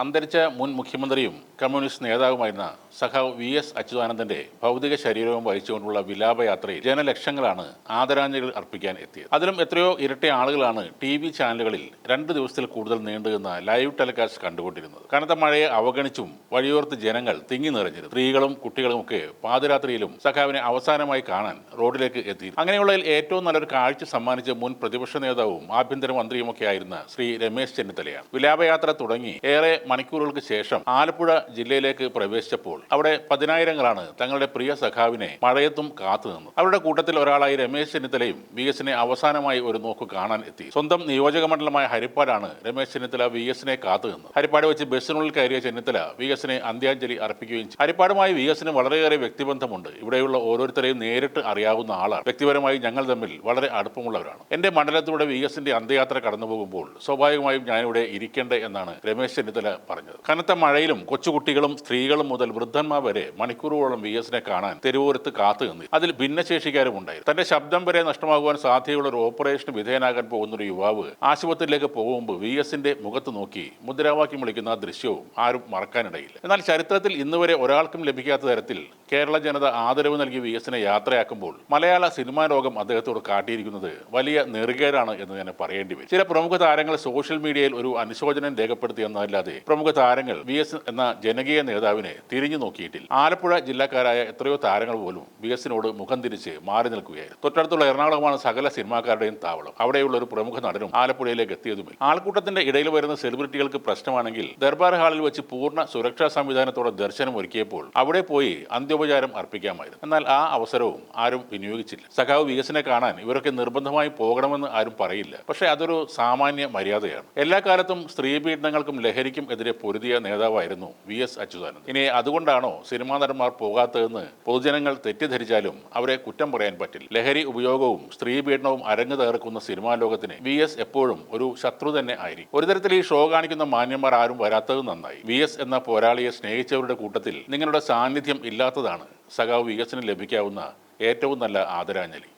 അന്തരിച്ച മുൻ മുഖ്യമന്ത്രിയും കമ്മ്യൂണിസ്റ്റ് നേതാവുമായിരുന്ന സഖാവ് വി എസ് അച്യുതാനന്ദന്റെ ഭൗതിക ശരീരവും വഹിച്ചുകൊണ്ടുള്ള വിലാപയാത്രയിൽ ജനലക്ഷങ്ങളാണ് ആദരാഞ്ജലികൾ അർപ്പിക്കാൻ എത്തിയത്. അതിലും എത്രയോ ഇരട്ടി ആളുകളാണ് ടി വി ചാനലുകളിൽ രണ്ട് ദിവസത്തിൽ കൂടുതൽ നീണ്ടുനിന്ന ലൈവ് ടെലികാസ്റ്റ് കണ്ടുകൊണ്ടിരുന്നത്. കനത്ത മഴയെ അവഗണിച്ചും വഴിയോർത്ത് ജനങ്ങൾ തിങ്ങി നിറഞ്ഞിരുന്നു. സ്ത്രീകളും കുട്ടികളുമൊക്കെ പാതിരാത്രിയിലും സഖാവിനെ അവസാനമായി കാണാൻ റോഡിലേക്ക് എത്തി അങ്ങനെയുള്ളതിൽ ഏറ്റവും നല്ലൊരു കാഴ്ച സമ്മാനിച്ച മുൻ പ്രതിപക്ഷ നേതാവും ആഭ്യന്തരമന്ത്രിയുമൊക്കെ ആയിരുന്ന ശ്രീ രമേശ് ചെന്നിത്തലയാണ്. വിലാപയാത്ര തുടങ്ങി ഏറെ മണിക്കൂറുകൾക്ക് ശേഷം ആലപ്പുഴ ജില്ലയിലേക്ക് പ്രവേശിച്ചപ്പോൾ അവിടെ പതിനായിരങ്ങളാണ് തങ്ങളുടെ പ്രിയ സഖാവിനെ മഴയത്തും കാത്തുനിന്നു അവരുടെ കൂട്ടത്തിൽ ഒരാളായി രമേശ് ചെന്നിത്തലയും വി എസിനെ അവസാനമായി ഒരു നോക്ക് കാണാൻ എത്തി. സ്വന്തം നിയോജക മണ്ഡലമായ ഹരിപ്പാടാണ് രമേശ് ചെന്നിത്തല വി എസിനെ കാത്തുനിന്നു ഹരിപ്പാട് വെച്ച് ബസ്സിനുള്ളിൽ കയറിയ ചെന്നിത്തല വി എസിനെ അന്ത്യാഞ്ജലി അർപ്പിക്കുകയും ചെയ്തു. ഹരിപ്പാടുമായി വി എസിന് വളരെയേറെ വ്യക്തിബന്ധമുണ്ട്. ഇവിടെയുള്ള ഓരോരുത്തരെയും നേരിട്ട് അറിയാവുന്ന ആളാണ്. വ്യക്തിപരമായി ഞങ്ങൾ തമ്മിൽ വളരെ അടുപ്പമുള്ളവരാണ്. എന്റെ മണ്ഡലത്തിലൂടെ വി എസിന്റെ അന്ത്യയാത്ര കടന്നുപോകുമ്പോൾ സ്വാഭാവികമായും ഞാനിവിടെ ഇരിക്കേണ്ടേ എന്നാണ് രമേശ് ചെന്നിത്തല പറഞ്ഞത്. കനത്ത മഴയിലും കൊച്ചുകുട്ടികളും സ്ത്രീകളും മുതൽ വൃദ്ധന്മാർ വരെ മണിക്കൂറുകളോളം വി എസിനെ കാണാൻ തെരുവോരത്ത് കാത്തു നിന്നു. അതിൽ ഭിന്നശേഷിക്കാരും ഉണ്ടായി തന്റെ ശബ്ദം വരെ നഷ്ടമാകുവാൻ സാധ്യതയുള്ള ഒരു ഓപ്പറേഷന് വിധേയനാകാൻ പോകുന്ന ഒരു യുവാവ് ആശുപത്രിയിലേക്ക് പോകുമ്പോൾ വി എസിന്റെ മുഖത്ത് നോക്കി മുദ്രാവാക്യം വിളിക്കുന്ന ദൃശ്യവും ആരും മറക്കാനിടയില്ല. എന്നാൽ ചരിത്രത്തിൽ ഇന്നുവരെ ഒരാൾക്കും ലഭിക്കാത്ത തരത്തിൽ കേരള ജനത ആദരവ് നൽകി വി എസിനെ യാത്രയാക്കുമ്പോൾ മലയാള സിനിമാ ലോകം അദ്ദേഹത്തോട് കാട്ടിയിരിക്കുന്നത് വലിയ നെറുകേടാണ് എന്ന് തന്നെ പറയേണ്ടി വരും. ചില പ്രമുഖ താരങ്ങൾ സോഷ്യൽ മീഡിയയിൽ ഒരു അനുശോചനം രേഖപ്പെടുത്തിയെന്നല്ലാതെ പ്രമുഖ താരങ്ങൾ വി എസ് എന്ന ജനകീയ നേതാവിനെ തിരിഞ്ഞു നോക്കിയിട്ടില്ല. ആലപ്പുഴ ജില്ലക്കാരായ എത്രയോ താരങ്ങൾ പോലും വി എസിനോട് മുഖം തിരിച്ച് മാറി നിൽക്കുകയായിരുന്നു. തൊട്ടടുത്തുള്ള എറണാകുളമാണ് സകല സിനിമാക്കാരുടെയും താവളം. അവിടെയുള്ള ഒരു പ്രമുഖ നടനും ആലപ്പുഴയിലേക്ക് എത്തിയതുമില്ല. ആൾക്കൂട്ടത്തിന്റെ ഇടയിൽ വരുന്ന സെലിബ്രിറ്റികൾക്ക് പ്രശ്നമാണെങ്കിൽ ദർബാർ ഹാളിൽ വെച്ച് പൂർണ സുരക്ഷാ സംവിധാനത്തോടെ ദർശനം ഒരുക്കിയപ്പോൾ അവിടെ പോയി അന്ത്യോപചാരം അർപ്പിക്കാമായിരുന്നു. എന്നാൽ ആ അവസരവും ആരും വിനിയോഗിച്ചില്ല. സഖാവ് വികസനെ കാണാൻ ഇവരൊക്കെ നിർബന്ധമായി പോകണമെന്ന് ആരും പറയില്ല. പക്ഷേ അതൊരു സാമാന്യ മര്യാദയാണ്. എല്ലാ കാലത്തും സ്ത്രീ പീഡനങ്ങൾക്കും ലഹരിക്കും എതിരെ പൊരുതിയ നേതാവായിരുന്നു വി എസ് അച്യുതാനന്ദൻ. ഇനി അതുകൊണ്ടാണോ സിനിമാ നടന്മാർ പോകാത്തതെന്ന് പൊതുജനങ്ങൾ തെറ്റിദ്ധരിച്ചാലും അവരെ കുറ്റം പറയാൻ പറ്റില്ല. ലഹരി ഉപയോഗവും സ്ത്രീ പീഡനവും അരങ്ങു തകർക്കുന്ന സിനിമാ ലോകത്തിന് വി എസ് എപ്പോഴും ഒരു ശത്രു തന്നെ ആയിരിക്കും. ഒരു തരത്തിൽ ഈ ഷോ കാണിക്കുന്ന മാന്യന്മാർ ആരും വരാത്തത് നന്നായി. വി എസ് എന്ന പോരാളിയെ സ്നേഹിച്ചവരുടെ കൂട്ടത്തിൽ നിങ്ങളുടെ സാന്നിധ്യം ഇല്ലാത്തതാണ് സഖാവ് വി എസിന് ലഭിക്കാവുന്ന ഏറ്റവും നല്ല ആദരാഞ്ജലി.